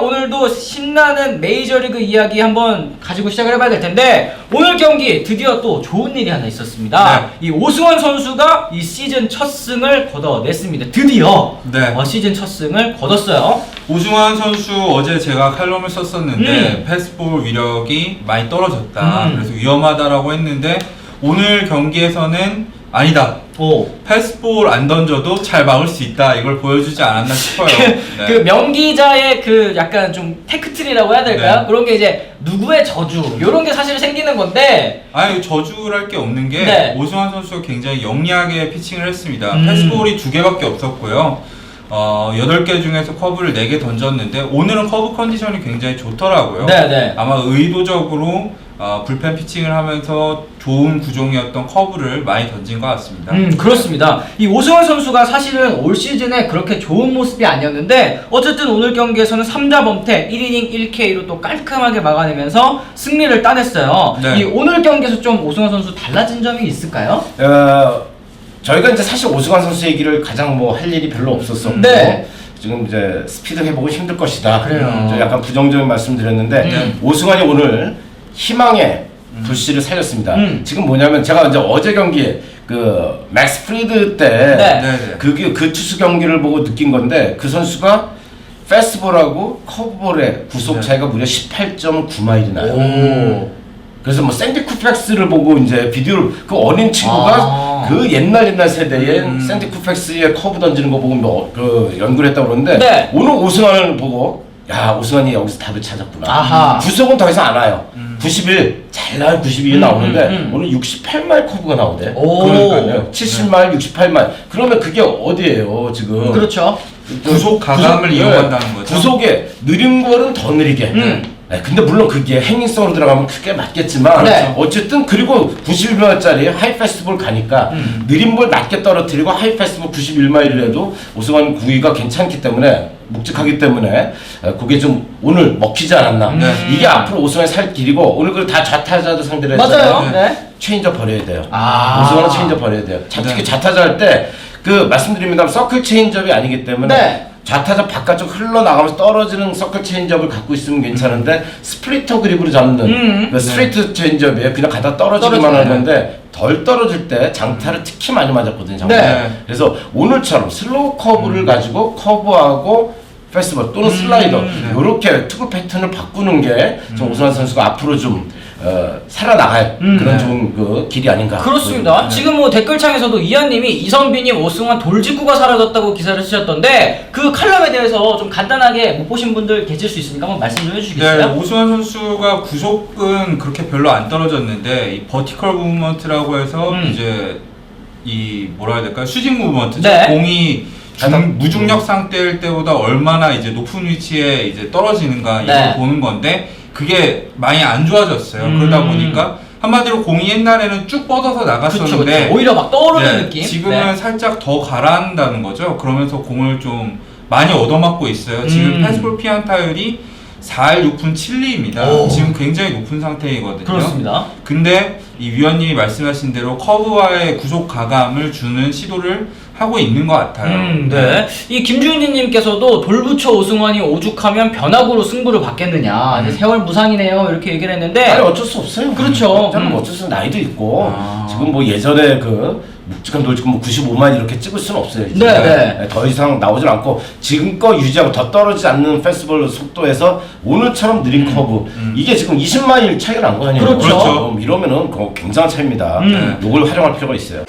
오늘도 신나는 메이저리그 이야기 한번 가지고 시작을 해봐야 될 텐데 오늘 경기 드디어 또 좋은 일이 하나 있었습니다. 이 오승환 선수가 이 시즌 첫 승을 거둬냈습니다. 드디어 네. 어, 시즌 첫 승을 거뒀어요. 오승환 선수 어제 제가 칼럼을 썼었는데 음. 패스볼 위력이 많이 떨어졌다. 음. 그래서 위험하다라고 했는데 오늘 경기에서는 아니다. 오. 패스볼 안 던져도 잘 막을 수 있다. 이걸 보여주지 않았나 싶어요. 네. 그 명기자의 그 약간 좀 테크트리라고 해야 될까요? 네. 그런 게 이제 누구의 저주 이런 게 사실 생기는 건데 아니 저주랄 게 없는 게 네. 오승환 선수가 굉장히 영리하게 피칭을 했습니다. 음. 패스볼이 두 개밖에 없었고요. 어, 8개 중에서 커브를 4개 던졌는데 오늘은 커브 컨디션이 굉장히 좋더라고요. 네네. 아마 의도적으로 어, 불펜 피칭을 하면서 좋은 구종이었던 커브를 많이 던진 것 같습니다. 음 그렇습니다. 이 오승환 선수가 사실은 올 시즌에 그렇게 좋은 모습이 아니었는데 어쨌든 오늘 경기에서는 3자 범퇴 1이닝 1K로 또 깔끔하게 막아내면서 승리를 따냈어요. 네. 이 오늘 경기에서 좀 오승환 선수 달라진 점이 있을까요? 어, 저희가 이제 사실 오승환 선수 얘기를 가장 뭐 할 일이 별로 없었었고 네. 지금 이제 스피드 회복은 힘들 것이다. 그래요. 저 약간 부정적인 말씀드렸는데 음. 오승환이 오늘 희망의 불씨를 살렸습니다. 음. 지금 뭐냐면 제가 이제 어제 경기에 그 맥스 프리드 때 네. 네, 네. 그게 그 투수 경기를 보고 느낀 건데 그 선수가 페스티벌하고 커브볼의 구속 네. 차이가 무려 18.9마일이 나요. 오. 그래서 뭐 샌디 쿠펙스를 보고 이제 비디오를 그 어린 친구가 아. 그 옛날 옛날 세대의 음. 샌디 쿠펙스의 커브 던지는 거 보고 뭐, 그 연구를 했다고 그러는데 네. 오늘 오승환을 보고 야 오승환이 여기서 답을 찾았구나. 아하. 구속은 더 이상 안 와요. 91, 잘 나요 92 음, 나오는데 음, 음. 오늘 68마일 커브가 나오대. 오. 그러니까요. 70마일, 68마일. 그러면 그게 어디예요 지금? 그렇죠. 구속 가감을 구속- 이용한다는 네. 거죠. 구속에 느린 거는 더 느리게. 음. 네, 근데 물론 그게 행인성으로 들어가면 크게 맞겠지만 네. 어쨌든 그리고 91마일짜리 하이 페스티벌 가니까 음. 느린 볼 낮게 떨어뜨리고 하이 페스티벌 91마일이라도 오승환 구위가 괜찮기 때문에 묵직하기 때문에 어, 그게 좀 오늘 먹히지 않았나. 네. 이게 앞으로 오승환이 살 길이고 오늘 그 다 좌타자도 상대로 했잖아요. 맞아요. 네. 체인저 버려야 돼요. 아. 오승환은 체인저 버려야 돼요. 자, 특히 네. 좌타자 할 때 그 말씀드립니다. 서클 체인저이 아니기 때문에 네. 좌타자 바깥쪽 흘러나가면서 떨어지는 서클 체인저을 갖고 있으면 괜찮은데 스플리터 그립으로 잡는 음. 그 스트레이트 체인저이에요. 그냥 갖다 떨어지기만. 하는데 덜 떨어질 때 장타를 특히 많이 맞았거든요. 장타. 네. 그래서 오늘처럼 슬로우 커브를 가지고 커브하고 페스티벌 또는 슬라이더 네. 이렇게 투구 패턴을 바꾸는 게 좀 오승환 선수가 앞으로 좀 어, 살아나갈 음. 그런 네. 좋은 그 길이 아닌가. 그렇습니다. 네. 지금 뭐 댓글창에서도 이한님이 이선비님 오승환 돌직구가 사라졌다고 기사를 쓰셨던데 그 칼럼에 대해서 좀 간단하게 못 보신 분들 계실 수 있으니까 한번 말씀 좀 네, 해주시겠어요? 오승환 선수가 구속은 그렇게 별로 안 떨어졌는데 이 버티컬 무브먼트라고 해서 음. 이제 이 뭐라 해야 될까요? 수직 무브먼트죠. 네. 공이 중- 가장- 무중력 상태일 때보다 얼마나 이제 높은 위치에 이제 떨어지는가 이걸 네. 보는 건데 그게 많이 안 좋아졌어요. 음. 그러다 보니까 한마디로 공이 옛날에는 쭉 뻗어서 그쵸, 나갔었는데 그쵸. 오히려 막 떠오르는 네, 느낌. 지금은 네. 살짝 더 가라앉는다는 거죠. 그러면서 공을 좀 많이 얻어맞고 있어요. 지금 음. 패스볼 피안 타율이 4할 6푼 7리입니다. 오. 지금 굉장히 높은 상태이거든요. 그렇습니다. 근데 이 위원님이 말씀하신 대로 커브와의 구속 가감을 주는 시도를 하고 있는 것 같아요. 음, 네. 이 김준희님께서도 돌부처 오승환이 오죽하면 변화구로 승부를 받겠느냐. 이제 세월 무상이네요. 이렇게 얘기를 했는데. 아니 어쩔 수 없어요. 그렇죠. 저는 음. 뭐 어쩔 수 없어요. 나이도 있고 아. 지금 뭐 예전에 그 묵직한 돌직구 뭐 95만 이렇게 찍을 수는 없어요. 이제. 네, 네. 더 이상 나오질 않고 지금껏 유지하고 더 떨어지지 않는 페스티벌 속도에서 오늘처럼 느린 커브 이게 지금 20마일 차이가 난 거 아니에요? 그렇죠. 그렇죠. 그럼 이러면은 그거 굉장한 차이입니다. 음. 이걸 활용할 필요가 있어요.